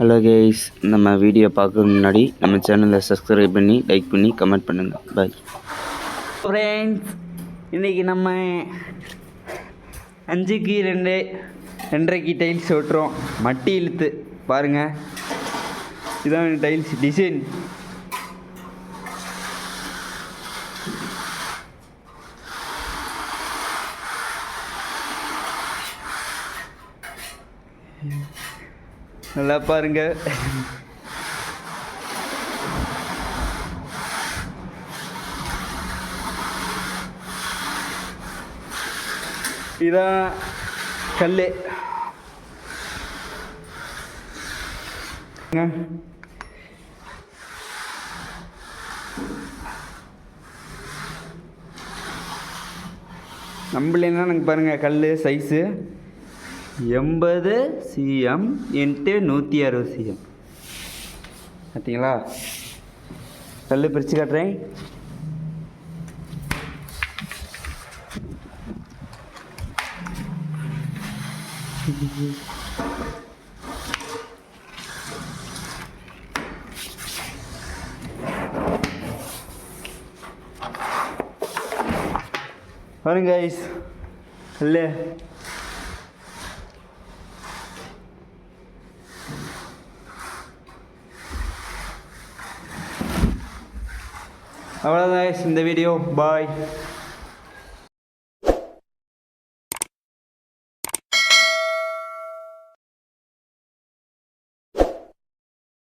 Hello case நம்ம video பார்க்கறதுக்கு முன்னாடி நம்ம சேனலை சப்ஸ்கிரைப் பண்ணி லைக் பண்ணி கமெண்ட் பண்ணுங்கள் பாய் ஃப்ரெண்ட்ஸ் இன்றைக்கி நம்ம அஞ்சுக்கு ரெண்டு ரெண்டரைக்கு டைல்ஸ் ஓட்டுறோம். மட்டி இழுத்து பாருங்கள் இதான் டைல்ஸ் டிசைன் நல்லா பாருங்க. இதான் கல் நம்மளேன்னா எனக்கு பாருங்கள் கல் சைஸு எண்பது சிஎம் இன்ட்டு நூற்றி அறுபது சிஎம் பார்த்தீங்களா கல் பிரித்து காட்டுறேன். பாருங்க ஐஸ் கல் அவ்வளோதான் guys இந்த வீடியோ பாய்